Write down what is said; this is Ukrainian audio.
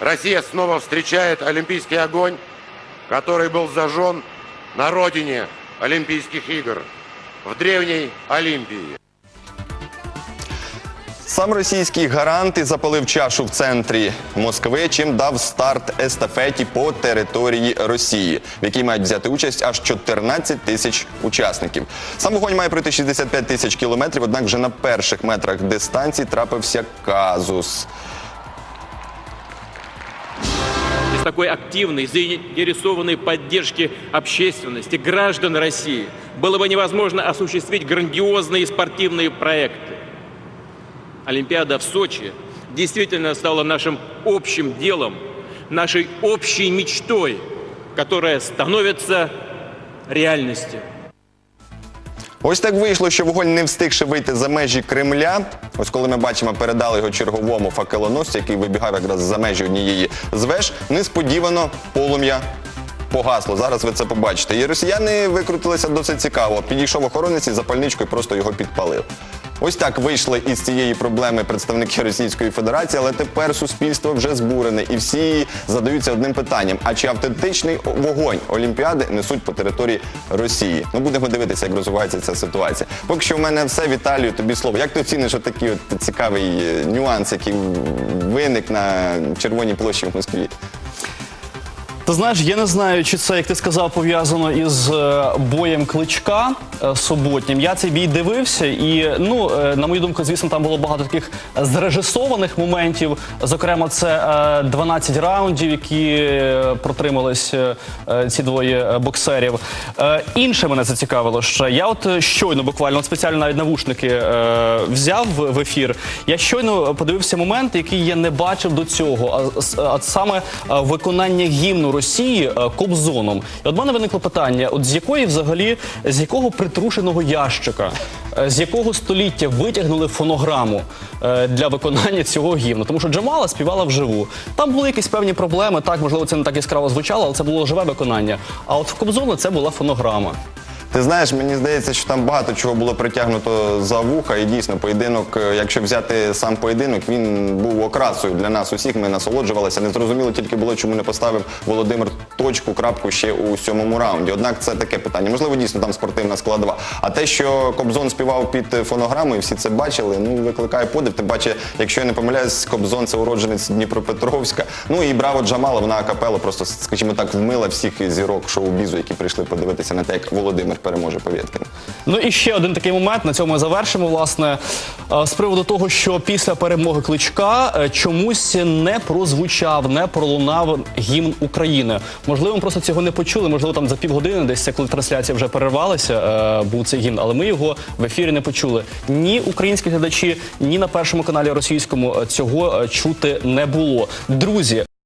Россия снова встречает олимпийский огонь, который был зажжен на родине Олимпийских игр, в древней Олимпии. Сам російський гарант і запалив чашу в центрі Москви, чим дав старт естафеті по території Росії, в якій мають взяти участь аж 14 тисяч учасників. Сам вогонь має пройти 65 тисяч кілометрів, однак вже на перших метрах дистанції трапився казус. Такой активной, заинтересованной поддержки общественности, граждан России, было бы невозможно осуществить грандиозные спортивные проекты. Олимпиада в Сочи действительно стала нашим общим делом, нашей общей мечтой, которая становится реальностью. Ось так вийшло, що вогонь не встигши вийти за межі Кремля. Ось коли ми бачимо, передали його черговому факелоносцю, який вибігав якраз за межі однієї з веж, несподівано полум'я погасло. Зараз ви це побачите. І росіяни викрутилися досить цікаво. Підійшов охоронець і запальничкою, просто його підпалив. Ось так вийшли із цієї проблеми представники Російської Федерації, але тепер суспільство вже збурене і всі задаються одним питанням: а чи автентичний вогонь Олімпіади несуть по території Росії? Ну будемо дивитися, як розвивається ця ситуація. Поки що в мене все. Віталію, тобі слово. Як ти оціниш отакий от цікавий е, нюанс, який виник на Червоній площі в Москві? Ти знаєш, я не знаю, чи це, як ти сказав, пов'язано із е, боєм кличка е, суботнім. Я цей бій дивився, і ну е, на мою думку, звісно, там було багато таких зрежисованих моментів. Зокрема, це е, 12 раундів, які протримались ці двоє боксерів. Інше мене зацікавило ще. Я от щойно буквально от спеціально навіть навушники взяв в ефір. Я щойно подивився момент, який я не бачив до цього, а, а саме виконання гімну Росії е, Кобзоном. І от мене виникло питання: от з якої взагалі з якого притрушеного ящика, е, з якого століття витягнули фонограму е, для виконання цього гімну? Тому що Джамала співала вживу. Там були якісь певні проблеми. Так, можливо, це не так яскраво звучало, але це було живе виконання. А от в Кобзона це була фонограма. Ти знаєш, мені здається, що там багато чого було притягнуто за вуха, і дійсно поєдинок, е, якщо взяти сам поєдинок, він був окрасою для нас усіх. Ми насолоджувалися. Не зрозуміло тільки було, чому не поставив Володимир точку, крапку ще у сьомому раунді. Однак це таке питання. Можливо, дійсно там спортивна складова. А те, що Кобзон співав під фонограму, і всі це бачили, ну викликає подив. Ти бачиш, якщо я не помиляюсь, Кобзон це уродженець Дніпропетровська. Ну і браво Джамала, вона акапела, просто, скажімо так, вмила всіх зірок шоу-бізу, які прийшли подивитися на те, як Володимир переможе Повєткін. Ну і ще один такий момент. На цьому ми завершимо. Власне, з приводу того, що після перемоги кличка е, чомусь не прозвучав, не пролунав гімн України. Можливо, ми просто цього не почули. Можливо, там за півгодини, десь коли трансляція вже перервалася, е, був цей гімн, але ми його в ефірі не почули. Ні українські глядачі, ні на першому каналі російському е, цього чути не було. Друзі.